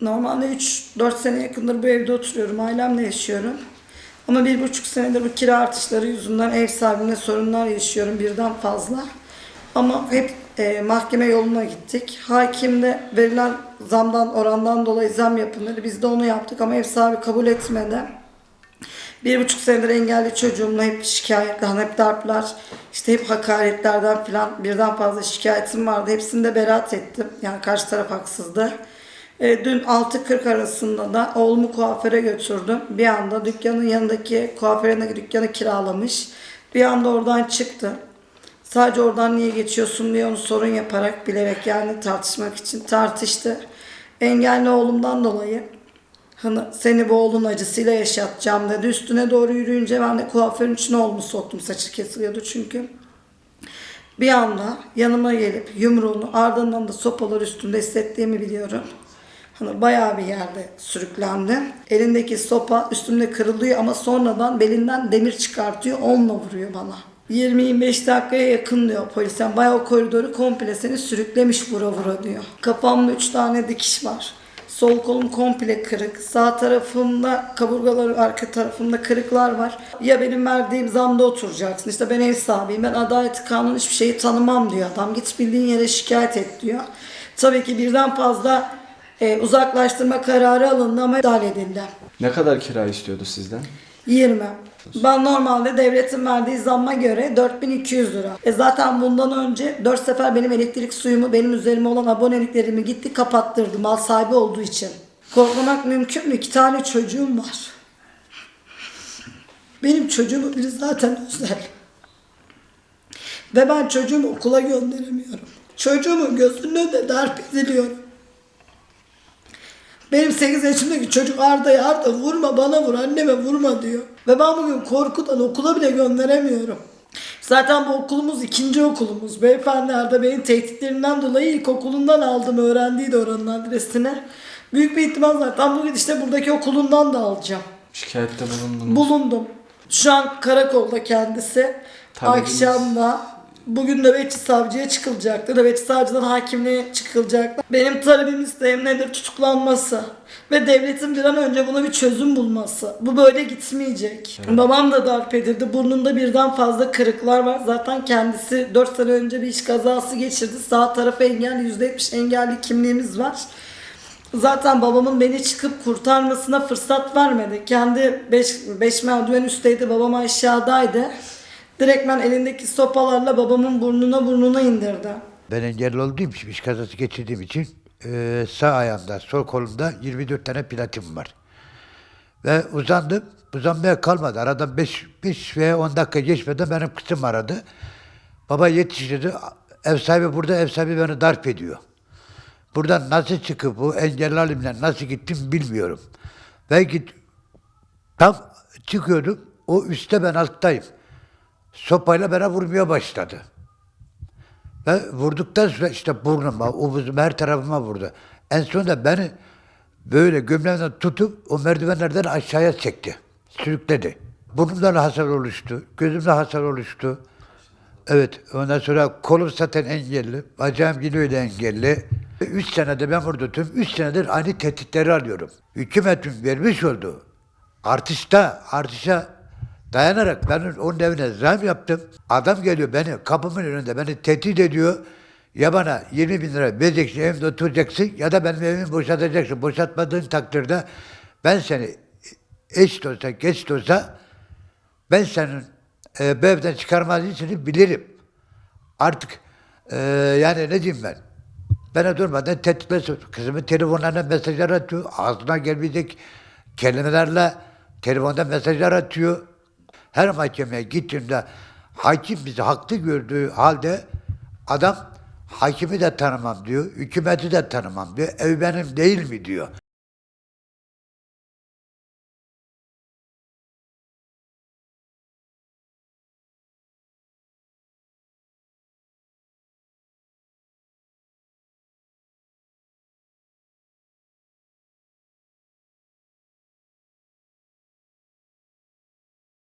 Normalde 3-4 sene yakındır bu evde oturuyorum. Ailemle yaşıyorum. Ama bir buçuk senedir bu kira artışları yüzünden ev sahibine sorunlar yaşıyorum birden fazla. Ama hep e, mahkeme yoluna gittik. Hakim de verilen zamdan orandan dolayı zam dedi. Biz de onu yaptık ama ev sahibi kabul etmedi. Bir buçuk senedir engelli çocuğumla hep şikayetler, hep darplar, işte hep hakaretlerden filan birden fazla şikayetim vardı. Hepsini de beraat ettim. Yani karşı taraf haksızdı. E, dün 6.40 arasında da oğlumu kuaföre götürdüm. Bir anda dükkanın yanındaki kuaföründeki dükkanı kiralamış. Bir anda oradan çıktı. Sadece oradan niye geçiyorsun diye onu sorun yaparak bilerek yani tartışmak için tartıştı. Engelli oğlumdan dolayı Hani seni bu oğlun acısıyla yaşatacağım dedi. Üstüne doğru yürüyünce ben de kuaförün içine oğlumu soktum. Saçı kesiliyordu çünkü. Bir anda yanıma gelip yumruğunu ardından da sopalar üstünde hissettiğimi biliyorum. Hani bayağı bir yerde sürüklendi. Elindeki sopa üstümde kırılıyor ama sonradan belinden demir çıkartıyor. Onunla vuruyor bana. 20-25 dakikaya yakın diyor polis. Yani bayağı o koridoru komple seni sürüklemiş vura vura diyor. Kafamda 3 tane dikiş var. Sol kolum komple kırık. Sağ tarafımda kaburgaları arka tarafımda kırıklar var. Ya benim verdiğim zamda oturacaksın. İşte ben ev sahibiyim. Ben adalet kanunu hiçbir şeyi tanımam diyor adam. Git bildiğin yere şikayet et diyor. Tabii ki birden fazla e, uzaklaştırma kararı alındı ama iptal edildi. Ne kadar kira istiyordu sizden? 20. Ben normalde devletin verdiği zamma göre 4200 lira. E zaten bundan önce 4 sefer benim elektrik suyumu, benim üzerime olan aboneliklerimi gitti kapattırdı mal sahibi olduğu için. Korkmamak mümkün mü? İki tane çocuğum var. Benim çocuğumun biri zaten özel. Ve ben çocuğumu okula gönderemiyorum. Çocuğumun gözünün önünde darp ediliyorum. Benim 8 yaşımdaki çocuk Arda'ya Arda vurma bana vur anneme vurma diyor. Ve ben bugün korkudan okula bile gönderemiyorum. Zaten bu okulumuz ikinci okulumuz. Beyefendi Arda Bey'in tehditlerinden dolayı ilkokulundan aldım öğrendiği de oranın adresini. Büyük bir ihtimal zaten bugün işte buradaki okulundan da alacağım. Şikayette bulundunuz. Bulundum. Şu an karakolda kendisi. Talebiniz? Akşamda bugün nöbetçi savcıya çıkılacaktı. Nöbetçi savcıdan hakimliğe çıkılacaktı. Benim talebim isteğim nedir? Tutuklanması. Ve devletin bir an önce buna bir çözüm bulması. Bu böyle gitmeyecek. Babam da darp edildi. Burnunda birden fazla kırıklar var. Zaten kendisi 4 sene önce bir iş kazası geçirdi. Sağ tarafı engelli, %70 engelli kimliğimiz var. Zaten babamın beni çıkıp kurtarmasına fırsat vermedi. Kendi 5 beş merdiven üstteydi, babam aşağıdaydı. Direktmen elindeki sopalarla babamın burnuna burnuna indirdi. Ben engelli olduğum için, iş kazası geçirdiğim için eee, sağ ayağımda, sol kolumda 24 tane platin var. Ve uzandım. Uzanmaya kalmadı. Aradan 5, 5 veya 10 dakika geçmeden benim kızım aradı. Baba yetiş dedi. Ev sahibi burada, ev sahibi beni darp ediyor. Buradan nasıl çıkıp bu engelli halimden nasıl gittim bilmiyorum. Git, tam çıkıyordum. O üstte ben alttayım. Sopayla bana vurmaya başladı. Ve vurduktan sonra işte burnuma, omuzuma, her tarafıma vurdu. En sonunda beni böyle gömleğimden tutup o merdivenlerden aşağıya çekti. Sürükledi. Burnumdan hasar oluştu, gözümde hasar oluştu. Evet, ondan sonra kolum zaten engelli, bacağım yine öyle engelli. Üç senede ben burada tüm üç senedir aynı tehditleri alıyorum. Hükümetin vermiş olduğu artışta, artışa dayanarak ben onun evine zam yaptım. Adam geliyor beni kapımın önünde beni tehdit ediyor. Ya bana 20 bin lira vereceksin evimde oturacaksın ya da benim evimi boşaltacaksın. Boşaltmadığın takdirde ben seni eş de olsa geç de olsa ben senin e, bu evden çıkarmaz için bilirim. Artık e, yani ne diyeyim ben? Bana durmadan tehditler Kızımın telefonlarına mesajlar atıyor. Ağzına gelmeyecek kelimelerle telefonda mesajlar atıyor. Her mahkemeye gittiğimde hakim bizi haklı gördüğü halde adam hakimi de tanımam diyor, hükümeti de tanımam diyor, ev benim değil mi diyor.